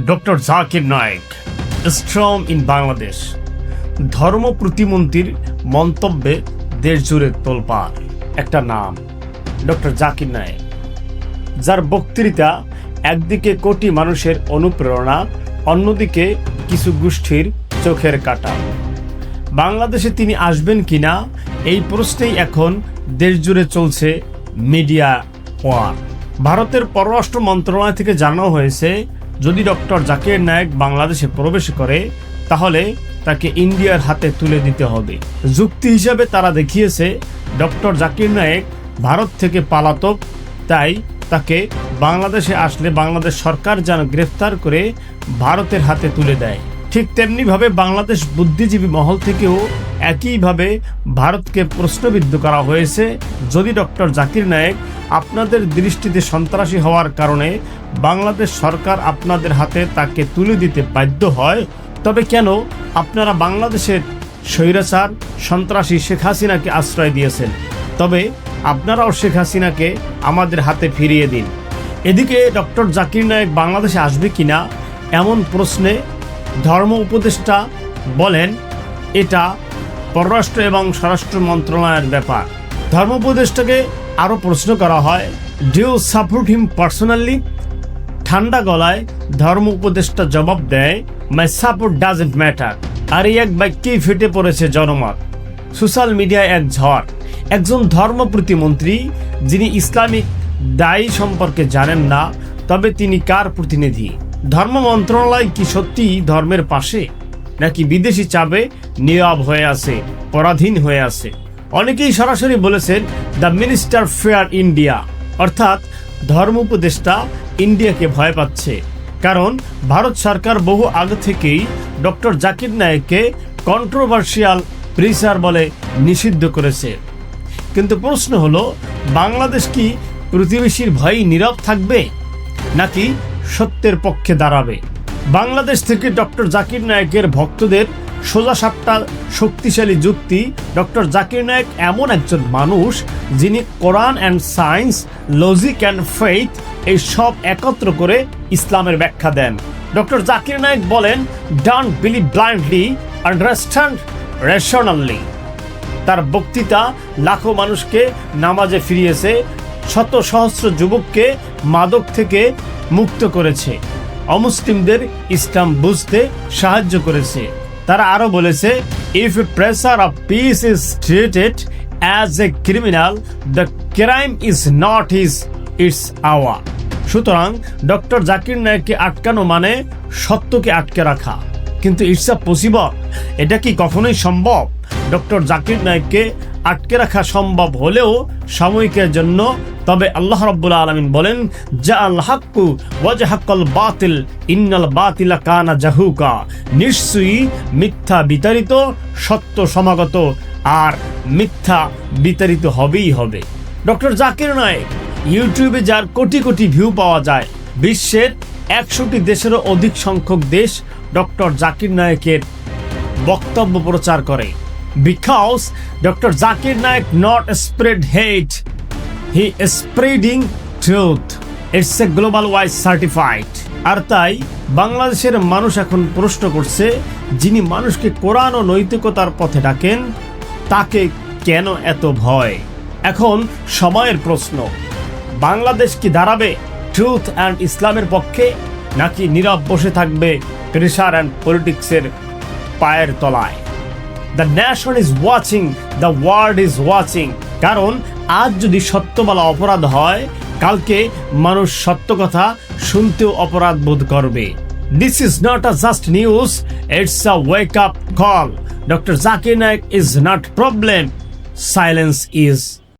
Doctor Zakir Naik, strong in Bangladesh, ধর্ম প্রতিমন্ত্রীর মন্তব্যে দেশ জুড়ে একটা নাম, ডক্টর জাকির নায়েক, যার বক্তৃতা একদিকে কোটি মানুষের অনুপ্রেরণা, অন্যদিকে কিছু গোষ্ঠীর চোখের কাটা। বাংলাদেশে তিনি আসবেন কিনা, এই প্রশ্নেই এখন দেশ জুড়ে চলছে মিডিয়া ওয়ার। ভারতের পররাষ্ট্র মন্ত্রণালয় থেকে জানানো হয়েছে যদি ডক্টর জাকির নায়েক বাংলাদেশে প্রবেশ করে, তাহলে তাকে ইন্ডিয়ার হাতে তুলে দিতে হবে। যুক্তি হিসাবে তারা দেখিয়েছে, ডক্টর জাকির নায়েক ভারত থেকে পালাতক, তাই তাকে বাংলাদেশে আসলে বাংলাদেশ সরকার যেন গ্রেফতার করে ভারতের হাতে তুলে দেয়। ঠিক তেমনিভাবে বাংলাদেশ বুদ্ধিজীবী মহল থেকেও একইভাবে ভারতকে প্রশ্নবিদ্ধ করা হয়েছে, যদি ডক্টর জাকির নায়েক আপনাদের দৃষ্টিতে সন্ত্রাসী হওয়ার কারণে বাংলাদেশ সরকার আপনাদের হাতে তাকে তুলে দিতে বাধ্য হয়, তবে কেন আপনারা বাংলাদেশের স্বৈরাচার সন্ত্রাসী শেখ হাসিনাকে আশ্রয় দিয়েছেন? তবে আপনারাও শেখ হাসিনাকে আমাদের হাতে ফিরিয়ে দিন। এদিকে ডক্টর জাকির নায়েক বাংলাদেশে আসবে কিনা এমন প্রশ্নে ধর্ম উপদেষ্টা বলেন, এটা পররাষ্ট্র এবং স্বরাষ্ট্র মন্ত্রণালয়ের ব্যাপার। ধর্ম উপদেষ্টাকে আরও প্রশ্ন করা হয় ডিউ সাপোর্ট হিম পার্সোনালি ঠান্ডা গলায় ধর্ম উপদেষ্টা জবাব দেয় মাই সাপোর্ট ডাজেন্ট ম্যাটার আর এই এক বাক্যেই ফেটে পড়েছে জনমত। সোশ্যাল মিডিয়ায় এক ঝড়। একজন ধর্ম প্রতিমন্ত্রী যিনি ইসলামিক দায়ী সম্পর্কে জানেন না, তবে তিনি কার প্রতিনিধি? ধর্ম মন্ত্রণালয় কি সত্যি ধর্মের পাশে? নাকি বিদেশি চাপে নীরব হয়ে আছে, পরাধীন হয়ে আছে? অনেকেই সরাসরি বলেছেন দ্য মিনিস্টার ফেয়ার ইন্ডিয়া অর্থাৎ ধর্ম উপদেষ্টা ইন্ডিয়াকে ভয় পাচ্ছে। কারণ ভারত সরকার বহু আগে থেকেই ডক্টর জাকির নায়েককে কন্ট্রোভার্সিয়াল প্রিসার বলে নিষিদ্ধ করেছে। কিন্তু প্রশ্ন হলো, বাংলাদেশ কি প্রতিবেশীর ভয়েই নীরব থাকবে, নাকি সত্যের পক্ষে দাঁড়াবে? বাংলাদেশ থেকে ডক্টর জাকির নায়েকের ভক্তদের সোজা সাপটা শক্তিশালী যুক্তি, ডক্টর জাকির নায়েক এমন একজন মানুষ যিনি Quran and science logic and faith এই সব একত্র করে ইসলামের ব্যাখ্যা দেন। ডক্টর জাকির নায়েক বলেন don't believe blindly understand rationally তার বক্তৃতা লাখো মানুষকে নামাজে ফিরিয়েছে, শত সহস্র যুবককে মাদক থেকে মুক্ত করেছে, অমুসলিমদের ইসলাম বুঝতে সাহায্য করেছে। তারা আরও বলেছে if preacher of peace is treated as a criminal the crime is not is it's our সুতরাং ডক্টর জাকির নায়ককে আটকানো মানে সত্যকে আটকে রাখা। কিন্তু ইটস আ পসিবল এটা কি কখনোই সম্ভব? ডক্টর জাকির নায়ককে আটকে রাখা সম্ভব হলেও সাময়িকের জন্য। তবে আল্লাহ রব্বুল আলমিন বলেন যা আল হাক্কু ওয়াজহাক্কল বাতিল, ইন্নাল বাতিলা কানা জাহুকা। নিশ্চয়ই মিথ্যা বিতাড়িত, সত্য সমাগত, আর মিথ্যা বিতাড়িত হবেই হবে। ডক্টর জাকির নায়েক, ইউটিউবে যার কোটি কোটি ভিউ পাওয়া যায়, বিশ্বের একশোটি দেশেরও অধিক সংখ্যক দেশ ডক্টর জাকির নায়েকের বক্তব্য প্রচার করে। Because doctor Zakir Naik not spread hate he spreading truth it's a global wise certified আর তাই বাংলাদেশের মানুষ এখন প্রশ্ন করছে, যিনি মানুষকে কোরআন ও নৈতিকতার পথে ডাকেন, তাকে কেন এত ভয়? এখন সময়ের প্রশ্ন। বাংলাদেশ কি দাঁড়াবে ট্রুথ অ্যান্ড ইসলামের পক্ষে, নাকি নীরব বসে থাকবে প্রেশার অ্যান্ড পলিটিক্সের পায়ের তলায়? The nation is watching the world is watching কারণ আজ যদি সত্য বলা অপরাধ হয়, কালকে মানুষ সত্য কথা শুনতেও অপরাধ বোধ করবে। This is not a just news it's a wake up call doctor Zakir Naik is not problem silence is